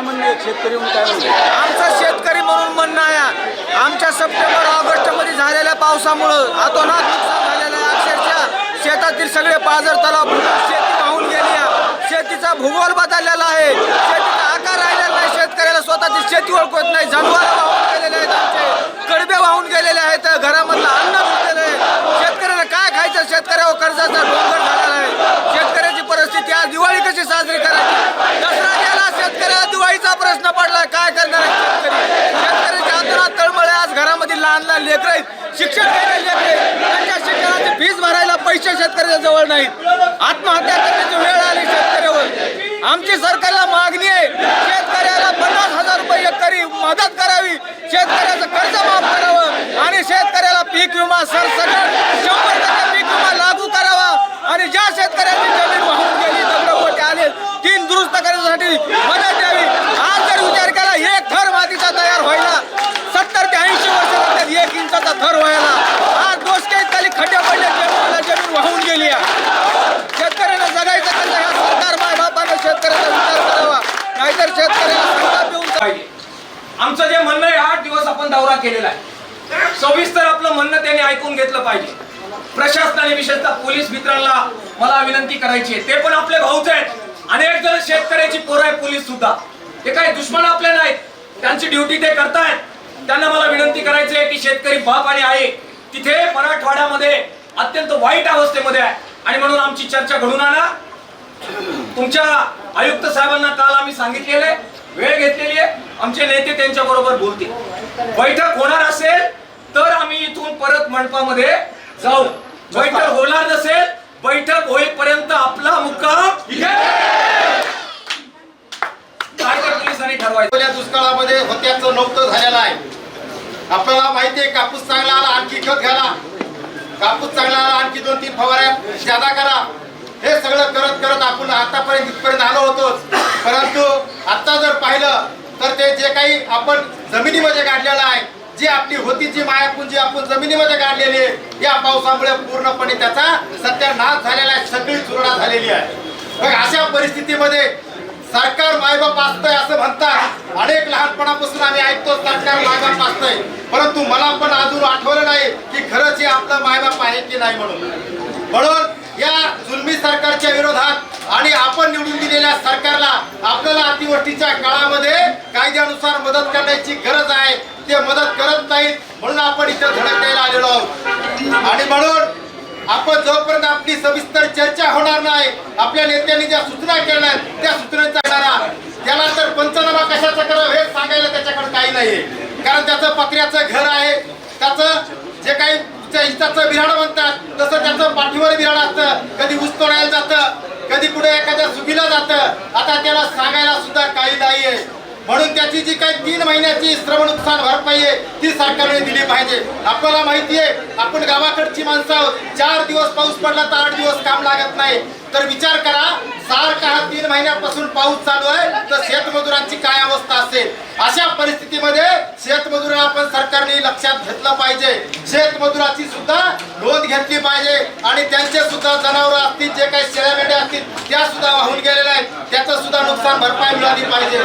काय म्हणणं आहे? शेतकरी म्हणून काय म्हणणं आमचा आमचं शेतकरी म्हणून म्हणणं आहे. आमच्या सप्टेंबर ऑगस्टमध्ये झालेल्या पावसामुळं अतोनात नुकसान झालेलं आहे. अक्षरशः शेतातील सगळे पाझर तलाव शेती वाहून गेली आहे. शेतीचा भूगोल बदललेला आहे. शेतीचा आकार राहिलेला नाही. शेतकऱ्याला स्वतःची शेती ओळखत नाही. जनावर वाहून गेलेले आहेत आमचे. कडबे वाहून गेलेले आहेत. घरामधलं अन्न भेटलेलं आहे. शेतकऱ्याला काय खायचं? शेतकऱ्यावर कर्जाचा डोंगर झालेला आहे. शेतकऱ्याची परिस्थिती आज दिवाळी कशी साजरी करायची दसरा गेला शेतकऱ्याला दिवाळीचा प्रश्न पडला काय करणार आहे शेतकरी शेतकऱ्याच्या हातोनात तळमळे लहान लहान लेकर आहेत शिक्षण लेकर त्यांच्या शिक्षणाची फीस भरायला पैसे शेतकऱ्याच्या जवळ नाहीत. आत्महत्या करण्याची वेळ आली शेतकऱ्यावर. आमची सरकारला मागणी आहे शेतकऱ्याला पन्नास हजार रुपये एकरी मदत करावी. शेतकऱ्याचं कर्ज माफ करावं आणि शेतकऱ्याला पीक विमा सरसकट शंभर टक्के पीक विमा लागू करावा. आणि ज्या शेतकऱ्यांची जमीन वाहून गेली दगडपोटे आले तीन दुरुस्त करण्यासाठी मदत द्यावी. आज जर विचार केला एक थर मातीचा तयार व्हायला सत्तर ते ऐंशी वर्ष लागतात एक इंचाचा थर व्हायला आज दोषके खाली खड्डे पडले जमीन जमीन वाहून गेली आहे. शेतकऱ्यांना जगायचं कसं या सरकार माय बापानं शेतकऱ्याचा विचार करावा नाहीतर शेतकऱ्याला संताप येऊन पाहिजे आमचं जे म्हणणं आहे आठ दिवस आपण दौरा केलेला आहे. सविस्तर आपलं म्हणणं त्याने ऐकून घेतलं पाहिजे. प्रशासनाने विशेषतः पोलीस मित्रांना मला विनंती करायची आहे. ते पण आपले भाऊच आहेत. अनेक जण शेतकऱ्याची पोरं आहे पोलीस सुद्धा. ते काही दुश्मन आपले नाहीत. त्यांची ड्युटी ते करतायत. त्यांना मला विनंती करायची आहे की शेतकरी बाप आणि आई तिथे मराठवाड्यामध्ये अत्यंत वाईट अवस्थेमध्ये आहे. आणि म्हणून आमची चर्चा घडून आणा. तुमच्या आयुक्त साहेबांना काल आम्ही सांगितलेलं आहे वेळ घेतलेली आहे आमचे नेते त्यांच्या बरोबर बोलतील. बैठक होणार असेल तर आम्ही इथून परत मंडपामध्ये जाऊ. बैठक होणार नसेल बैठक होईपर्यंत आपला मुक्काम काय पोलिसांनी ठरवायचं. दुष्काळामध्ये होत्याचं नव्हतं झालेलं आहे. आपल्याला माहितीये कापूस चांगला आला आणखी खत घाला कापूस चांगला आला आणखी दोन तीन फवाऱ्या. ज्यादा करा हे सगळं करत करत आपण आतापर्यंत इथपर्यंत आलो होतोच. परंतु आता जर पाहिलं तर ते जे काही आपण जमिनीमध्ये काढलेलं आहे जी आपली होती जी मायापुंजी आपण जमिनीमध्ये काढलेली आहे या पावसामुळे पूर्णपणे त्याचा सत्यानाश झालेला आहे सगळी चुरणा झालेली आहे. मग अशा परिस्थितीमध्ये सरकार मायबाप असतंय असं म्हणतात अनेक लहानपणापासून आम्ही ऐकतो सरकार मायबाप असतंय. परंतु मला पण अजून आठवलं नाही की खरंच हे आपलं मायबाप आहे की नाही म्हणून. म्हणून या जुलमी सरकारच्या विरोधात दिलेल्या सरकारला आपल्याला अतिवृष्टीच्या काळामध्ये कायद्यानुसार मदत करण्याची गरज आहे. ते मदत करत नाहीत म्हणून आपण इथं धडक आलेलो आहोत. आणि म्हणून आपण जोपर्यंत आपली सविस्तर चर्चा होणार नाही आपल्या नेत्यांनी ज्या सूचना केल्या त्या सूचनेचा येणारा त्याला तर पंचनामा कशाचा करावं हे सांगायला त्याच्याकडे काही नाही कारण त्याचं पत्र्याचं घर आहे. त्याचं जे काही त्या बिराड म्हणतात तसं त्याचं पाठीवर बिराड असतं. कधी ऊस तोडायला जातं कधी कुठे एखाद्या सुगीला जातं आता त्याला सांगायला सुद्धा काही नाहीये. म्हणून त्याची जी काही तीन महिन्याची श्रम नुकसान भरपाई आहे ती सरकारने दिली पाहिजे. आपल्याला माहिती आहे आपण गावाकडची माणसं आहोत. चार दिवस पाऊस पडला तर आठ दिवस काम लागत नाही. तर विचार करा सारखा हा तीन महिन्यापासून पाऊस चालू आहे तर शेतमजुरांची काय अवस्था असेल? अशा परिस्थितीमध्ये शेतमजुरा आपण सरकारने लक्षात घेतलं पाहिजे. शेतमजुराची सुद्धा नोंद घेतली पाहिजे आणि त्यांचे सुद्धा जनावर असतील जे काही त्या सुद्धा वाहून गेलेल्या आहेत. त्याचं सुद्धा नुकसान भरपाई मिळाली पाहिजे.